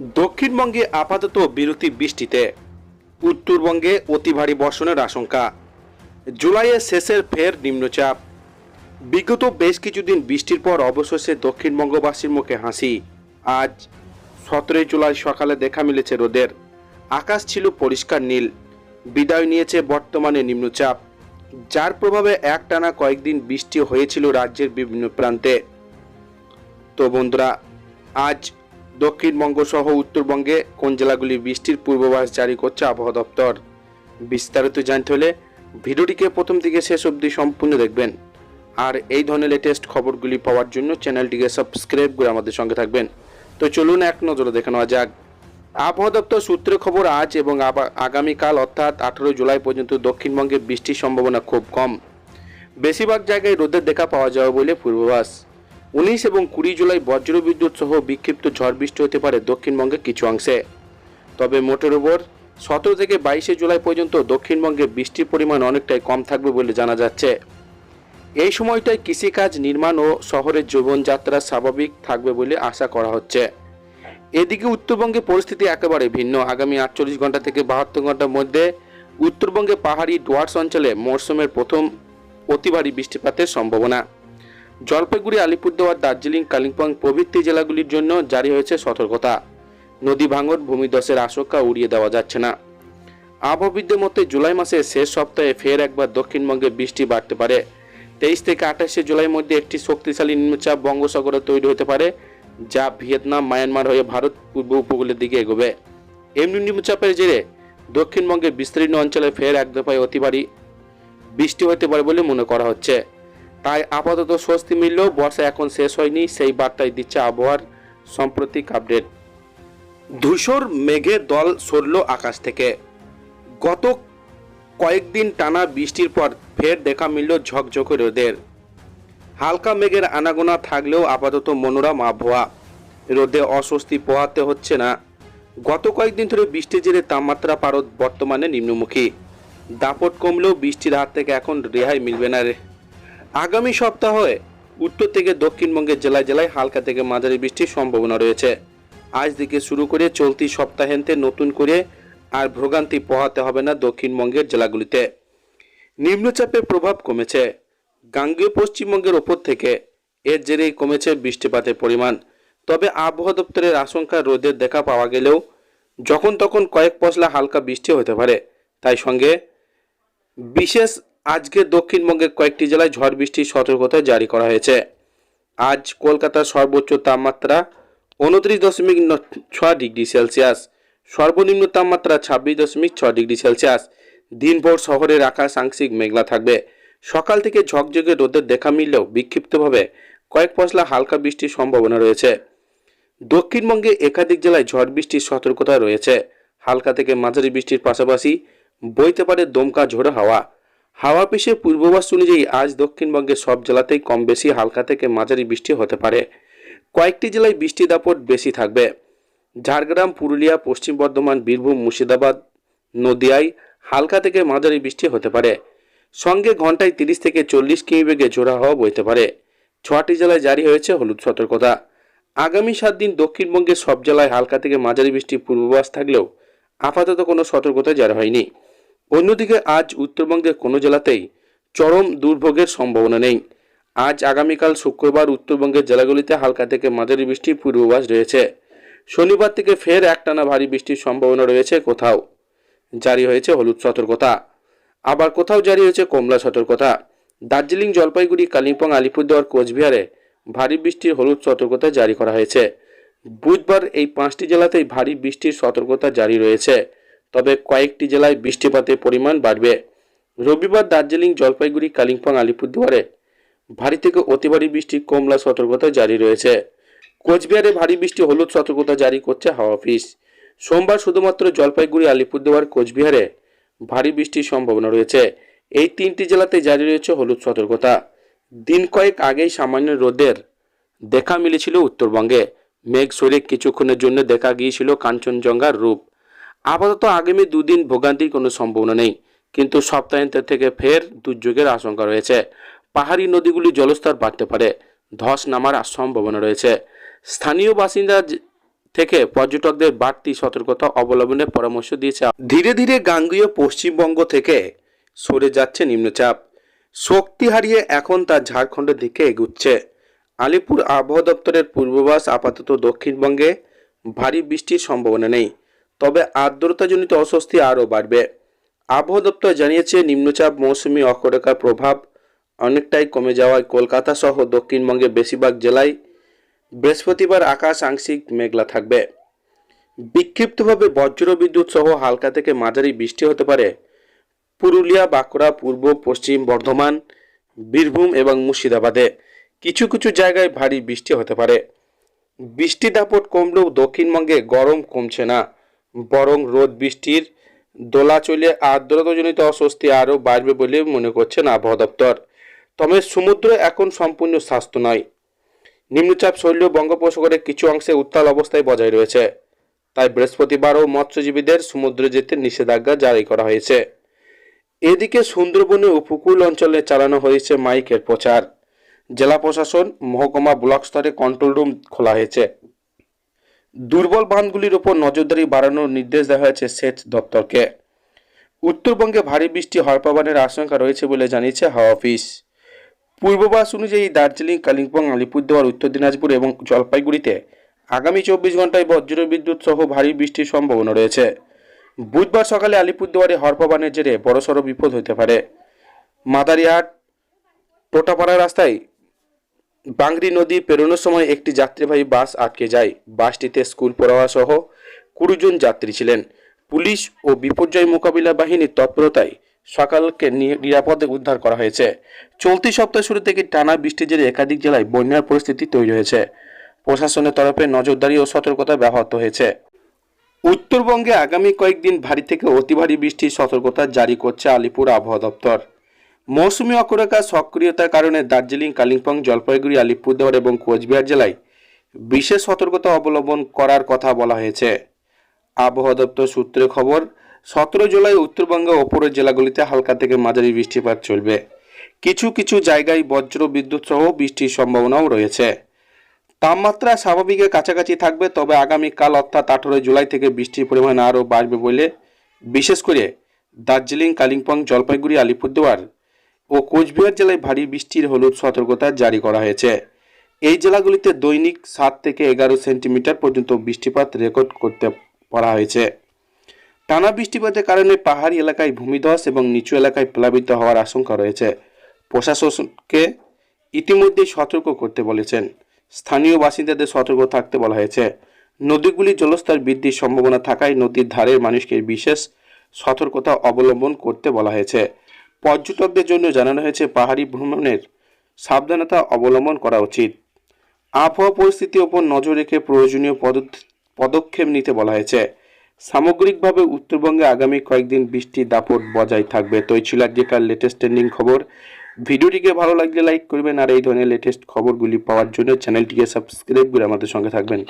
দক্ষিণবঙ্গে আপাতত বিরতি বৃষ্টিতে, উত্তরবঙ্গে অতি ভারী বর্ষণের আশঙ্কা জুলাইয়ের শেষের ফের নিম্নচাপ। বিগত বেশ কিছুদিন বৃষ্টির পর অবশেষে দক্ষিণবঙ্গবাসীর মুখে হাসি। আজ সতেরোই জুলাই সকালে দেখা মিলেছে রোদের। আকাশ ছিল পরিষ্কার নীল। বিদায় নিয়েছে বর্তমানে নিম্নচাপ। যার প্রভাবে একটানা কয়েকদিন বৃষ্টি হয়েছিল রাজ্যের বিভিন্ন প্রান্তে। তো বন্ধুরা, আজ দক্ষিণবঙ্গ সহ উত্তরবঙ্গে কোন জেলাগুলি বৃষ্টির পূর্বাভাস জারি করছে আবহাওয়া দপ্তর? বিস্তারিত জানতে হলে ভিডিওটিকে প্রথম থেকে শেষ অবধি সম্পূর্ণ দেখবেন। আর এই ধরনের লেটেস্ট খবরগুলি পাওয়ার জন্য চ্যানেলটিকে সাবস্ক্রাইব করে আমাদের সঙ্গে থাকবেন। তো চলুন এক নজরে দেখে নেওয়া যাক। আবহাওয়া দপ্তর সূত্রে খবর, আজ এবং আগামীকাল অর্থাৎ আঠারো জুলাই পর্যন্ত দক্ষিণবঙ্গে বৃষ্টির সম্ভাবনা খুব কম। বেশিরভাগ জায়গায় রোদের দেখা পাওয়া যাবে বলে পূর্বাভাস। উনিশ এবং কুড়ি জুলাই বজ্রবিদ্যুৎ সহ বিক্ষিপ্ত ঝড় বৃষ্টি হতে পারে দক্ষিণবঙ্গের কিছু অংশে। তবে মোটের উপর সতেরো থেকে বাইশে জুলাই পর্যন্ত দক্ষিণবঙ্গে বৃষ্টির পরিমাণ অনেকটাই কম থাকবে বলে জানা যাচ্ছে। এই সময়টায় কৃষিকাজ, নির্মাণ ও শহরের জীবনযাত্রা স্বাভাবিক থাকবে বলে আশা করা হচ্ছে। এদিকে উত্তরবঙ্গে পরিস্থিতি একেবারে ভিন্ন। আগামী আটচল্লিশ ঘণ্টা থেকে বাহাত্তর ঘণ্টার মধ্যে উত্তরবঙ্গে পাহাড়ি ডুয়ার্স অঞ্চলে মরশুমের প্রথম অতিভারী বৃষ্টিপাতের সম্ভাবনা। জলপাইগুড়ি, আলিপুরদুয়ার, দার্জিলিং, কালিম্পং প্রভৃতি জেলাগুলির জন্য জারি হয়েছে সতর্কতা। নদী ভাঙন ভূমিধসের আশঙ্কা উড়িয়ে দেওয়া যাচ্ছে না। আবহাওয়িদদের মতে, জুলাই মাসের শেষ সপ্তাহে ফের একবার দক্ষিণবঙ্গে বৃষ্টি বাড়তে পারে। তেইশ থেকে আঠাশে জুলাই মধ্যে একটি শক্তিশালী নিম্নচাপ বঙ্গোসাগরে তৈরি হতে পারে, যা ভিয়েতনাম, মায়ানমার হয়ে ভারত পূর্ব উপকূলের দিকে এগোবে। এমনি নিম্নচাপের জেরে দক্ষিণবঙ্গের বিস্তীর্ণ অঞ্চলে ফের এক দফায় অতি ভারী বৃষ্টি হতে পারে বলে মনে করা হচ্ছে। তাই আপাতত স্বস্তি মিললেও বর্ষা এখন শেষ হয়নি, সেই বার্তাই দিচ্ছে আবহাওয়ার সাম্প্রতিক আপডেট। ধূসর মেঘে দল সরল আকাশ থেকে। গত কয়েকদিন টানা বৃষ্টির পর ফের দেখা মিলল ঝকঝকে রোদের। হালকা মেঘের আনাগোনা থাকলেও আপাতত মনোরম আবহাওয়া। রোদে অস্বস্তি পোহাতে হচ্ছে না। গত কয়েকদিন ধরে বৃষ্টির জেরে তাপমাত্রা পারদ বর্তমানে নিম্নমুখী। দাপট কমলেও বৃষ্টির হাত থেকে এখন রেহাই মিলবে না রে। আগামী সপ্তাহে উত্তর থেকে দক্ষিণবঙ্গের জেলায় জেলায় হালকা থেকে মাঝারি বৃষ্টির সম্ভাবনা রয়েছে। আজ থেকে শুরু করে চলতি সপ্তাহান্তে নতুন করে আর ভোগান্তি পোহাতে হবে না দক্ষিণবঙ্গের জেলাগুলিতে। নিম্নচাপের প্রভাব কমেছে। গাঙ্গেয় পশ্চিমবঙ্গের ওপর থেকে এর জেরেই কমেছে বৃষ্টিপাতের পরিমাণ। তবে আবহাওয়া দপ্তরের আশঙ্কা রোদের দেখা পাওয়া গেলেও যখন তখন কয়েক পশলা হালকা বৃষ্টি হতে পারে। তাই সঙ্গে বিশেষ আজকে দক্ষিণবঙ্গের কয়েকটি জেলায় ঝড় বৃষ্টির সতর্কতা জারি করা হয়েছে। আজ কলকাতার সর্বোচ্চ তাপমাত্রা উনত্রিশ দশমিক ছয় ডিগ্রি সেলসিয়াস। সর্বনিম্ন তাপমাত্রা ছাব্বিশ দশমিক ছয় ডিগ্রি সেলসিয়াস। দিনভর শহরের আকাশ আংশিক মেঘলা থাকবে। সকাল থেকে ঝকঝকে রোদের দেখা মিললেও বিক্ষিপ্তভাবে কয়েক পশলা হালকা বৃষ্টির সম্ভাবনা রয়েছে। দক্ষিণবঙ্গে একাধিক জেলায় ঝড় বৃষ্টির সতর্কতা রয়েছে। হালকা থেকে মাঝারি বৃষ্টির পাশাপাশি বইতে পারে দমকা ঝোড়ো হাওয়া। হাওয়া পেশে পূর্বাভাস অনুযায়ী আজ দক্ষিণবঙ্গের সব জেলাতেই কম বেশি হালকা থেকে মাঝারি বৃষ্টি হতে পারে। কয়েকটি জেলায় বৃষ্টি দাপট বেশি থাকবে। ঝাড়গ্রাম, পুরুলিয়া, পশ্চিম বর্ধমান, বীরভূম, মুর্শিদাবাদ, নদিয়ায় হালকা থেকে মাঝারি বৃষ্টি হতে পারে। সঙ্গে ঘন্টায় তিরিশ থেকে চল্লিশ কিমি বেগে জোড়া হওয়া বইতে পারে। ছটি জেলায় জারি হয়েছে হলুদ সতর্কতা। আগামী সাত দিন দক্ষিণবঙ্গের সব জেলায় হালকা থেকে মাঝারি বৃষ্টির পূর্বাভাস থাকলেও আপাতত কোনো সতর্কতা জারি হয়নি। অন্যদিকে আজ উত্তরবঙ্গের কোনো জেলাতেই চরম দুর্ভোগের সম্ভাবনা নেই। আজ আগামীকাল শুক্রবার উত্তরবঙ্গের জেলাগুলিতে হালকা থেকে মাঝারি বৃষ্টির পূর্বাভাস রয়েছে। শনিবার থেকে ফের একটানা ভারী বৃষ্টির সম্ভাবনা রয়েছে কোথাও। জারি হয়েছে হলুদ সতর্কতা। আবার কোথাও জারি হয়েছে কমলা সতর্কতা। দার্জিলিং, জলপাইগুড়ি, কালিম্পং, আলিপুরদুয়ার, কোচবিহারে ভারী বৃষ্টির হলুদ সতর্কতা জারি করা হয়েছে। বুধবার এই পাঁচটি জেলাতেই ভারী বৃষ্টির সতর্কতা জারি রয়েছে। তবে কয়েকটি জেলায় বৃষ্টিপাতের পরিমাণ বাড়বে। রবিবার দার্জিলিং, জলপাইগুড়ি, কালিম্পং, আলিপুরদুয়ারে ভারী থেকে অতি ভারী বৃষ্টির কমলা সতর্কতা জারি রয়েছে। কোচবিহারে ভারী বৃষ্টি, হলুদ সতর্কতা জারি করছে হাওয়া অফিস। সোমবার শুধুমাত্র জলপাইগুড়ি, আলিপুরদুয়ার, কোচবিহারে ভারী বৃষ্টির সম্ভাবনা রয়েছে। এই তিনটি জেলাতে জারি রয়েছে হলুদ সতর্কতা। দিন কয়েক আগেই সামান্য রোদের দেখা মিলেছিল উত্তরবঙ্গে। মেঘ সরে কিছুক্ষণের জন্য দেখা গিয়েছিল কাঞ্চনজঙ্ঘার রূপ। আপাতত আগামী দুদিন ভোগান্তির কোনো সম্ভাবনা নেই, কিন্তু সপ্তাহান্তের থেকে ফের দুর্যোগের আশঙ্কা রয়েছে। পাহাড়ি নদীগুলি জলস্তর বাড়তে পারে, ধস নামার সম্ভাবনা রয়েছে। স্থানীয় বাসিন্দা থেকে পর্যটকদের বাড়তি সতর্কতা অবলম্বনের পরামর্শ দিয়েছে ধীরে ধীরে গাঙ্গীয় পশ্চিমবঙ্গ থেকে সরে যাচ্ছে নিম্নচাপ। শক্তি হারিয়ে এখন তা ঝাড়খণ্ডের দিকে এগুচ্ছে। আলিপুর আবহাওয়া দপ্তরের পূর্বাভাস আপাতত দক্ষিণবঙ্গে ভারী বৃষ্টির সম্ভাবনা নেই। তবে আর্দ্রতাজনিত অস্বস্তি আরও বাড়বে। আবহাওয়া দপ্তর জানিয়েছে, নিম্নচাপ মৌসুমি অক্ষরেখার প্রভাব অনেকটাই কমে যাওয়ায় কলকাতা সহ দক্ষিণবঙ্গে বেশিরভাগ জেলায় বৃহস্পতিবার আকাশ আংশিক মেঘলা থাকবে। বিক্ষিপ্তভাবে বজ্র বিদ্যুৎ সহ হালকা থেকে মাঝারি বৃষ্টি হতে পারে। পুরুলিয়া, বাঁকুড়া, পূর্ব, পশ্চিম বর্ধমান, বীরভূম এবং মুর্শিদাবাদে কিছু কিছু জায়গায় ভারী বৃষ্টি হতে পারে। বৃষ্টি দাপট কমলেও দক্ষিণবঙ্গে গরম কমছে না। বরং রোদ বৃষ্টির দোলাচলে আর্দ্রতাজনিত অস্বস্তি আরও বাড়বে বলে মনে করছেন আবহাওয়া দপ্তর। তবে সমুদ্র এখন সম্পূর্ণ স্বাস্থ্য নয়। নিম্নচাপ শৈল বঙ্গোপসাগরের কিছু অংশে উত্তাল অবস্থায় বজায় রয়েছে। তাই বৃহস্পতিবারও মৎস্যজীবীদের সমুদ্রে যেতে নিষেধাজ্ঞা জারি করা হয়েছে। এদিকে সুন্দরবনের উপকূল অঞ্চলে চালানো হয়েছে মাইকের প্রচার। জেলা প্রশাসন, মহকুমা ব্লক স্তরে কন্ট্রোল রুম খোলা হয়েছে। দুর্বল বাঁধগুলির ওপর নজরদারি বাড়ানোর নির্দেশ দেওয়া হয়েছে সেচ দপ্তরকে। উত্তরবঙ্গে ভারী বৃষ্টি হওয়ার পাবানের আশঙ্কা রয়েছে বলে জানিয়েছে হাওয়া অফিস। পূর্ববাস অনুযায়ী দার্জিলিং, কালিম্পং, আলিপুরদুয়ার, উত্তর দিনাজপুর এবং জলপাইগুড়িতে আগামী চব্বিশ ঘন্টায় বজ্র বিদ্যুৎ সহ ভারী বৃষ্টির সম্ভাবনা রয়েছে। বুধবার সকালে আলিপুরদুয়ারে হরপাবানের জেরে বড়সড় বিপদ হতে পারে। মাদারিহাট টোটাপাড়া রাস্তায় বাংরি নদী পেরোনোর সময় একটি যাত্রীবাহী বাস আটকে যায়। বাসটিতে স্কুল পড়ুয়া সহ কুড়ি জন যাত্রী ছিলেন। পুলিশ ও বিপর্যয় মোকাবিলা বাহিনীর তৎপরতায় সকালকে নিরাপদে উদ্ধার করা হয়েছে। চলতি সপ্তাহ শুরু থেকে টানা বৃষ্টির জেরে একাধিক জেলায় বন্যার পরিস্থিতি তৈরি হয়েছে। প্রশাসনের তরফে নজরদারি ও সতর্কতা ব্যাহত হয়েছে। উত্তরবঙ্গে আগামী কয়েকদিন ভারী থেকে অতি ভারী বৃষ্টির সতর্কতা জারি করছে আলিপুর আবহাওয়া দপ্তর। মৌসুমী অক্ষরেখা সক্রিয়তার কারণে দার্জিলিং, কালিম্পং, জলপাইগুড়ি, আলিপুরদুয়ার এবং কোচবিহার জেলায় বিশেষ সতর্কতা অবলম্বন করার কথা বলা হয়েছে। আবহাওয়া দপ্তর সূত্রে খবর, সতেরো জুলাই উত্তরবঙ্গে ওপরের জেলাগুলিতে হালকা থেকে মাঝারি বৃষ্টিপাত চলবে। কিছু কিছু জায়গায় বজ্র বিদ্যুৎ সহ বৃষ্টির সম্ভাবনাও রয়েছে। তাপমাত্রা স্বাভাবিকের কাছাকাছি থাকবে, তবে আগামীকাল অর্থাৎ আঠেরোই জুলাই থেকে বৃষ্টির পরিমাণ আরও বাড়বে বলে, বিশেষ করে দার্জিলিং, কালিম্পং, জলপাইগুড়ি, আলিপুরদুয়ার ও কোচবিহার জেলায় ভারী বৃষ্টির হলুদ সতর্কতা জারি করা হয়েছে। এই জেলাগুলিতে দৈনিক সাত থেকে এগারো সেন্টিমিটার পর্যন্ত বৃষ্টিপাত রেকর্ড করতে পারা হয়েছে। টানা বৃষ্টিপাতের কারণে পাহাড়ি এলাকায় ভূমিধস এবং নিচু এলাকায় প্লাবিত হওয়ার আশঙ্কা রয়েছে। প্রশাসনকে ইতিমধ্যেই সতর্ক করতে বলেছেন। স্থানীয় বাসিন্দাদের সতর্ক থাকতে বলা হয়েছে। নদীগুলির জলস্তর বৃদ্ধির সম্ভাবনা থাকায় নদীর ধারের মানুষকে বিশেষ সতর্কতা অবলম্বন করতে বলা হয়েছে। পর্যটকদের জন্য জানানো হয়েছে পাহাড়ি ভ্রমণের সাবধানতা অবলম্বন করা উচিত। আবহাওয়া পরিস্থিতির ওপর নজর রেখে প্রয়োজনীয় পদক্ষেপ নিতে বলা হয়েছে। সামগ্রিকভাবে উত্তরবঙ্গে আগামী কয়েকদিন বৃষ্টির দাপট বজায় থাকবে। তো এই ছিল আজকের লেটেস্ট ট্রেন্ডিং খবর, ভিডিওটিকে ভালো লাগলে লাইক করবেন। আর এই ধরনের লেটেস্ট খবরগুলি পাওয়ার জন্য চ্যানেলটিকে সাবস্ক্রাইব করে আমাদের সঙ্গে থাকবেন।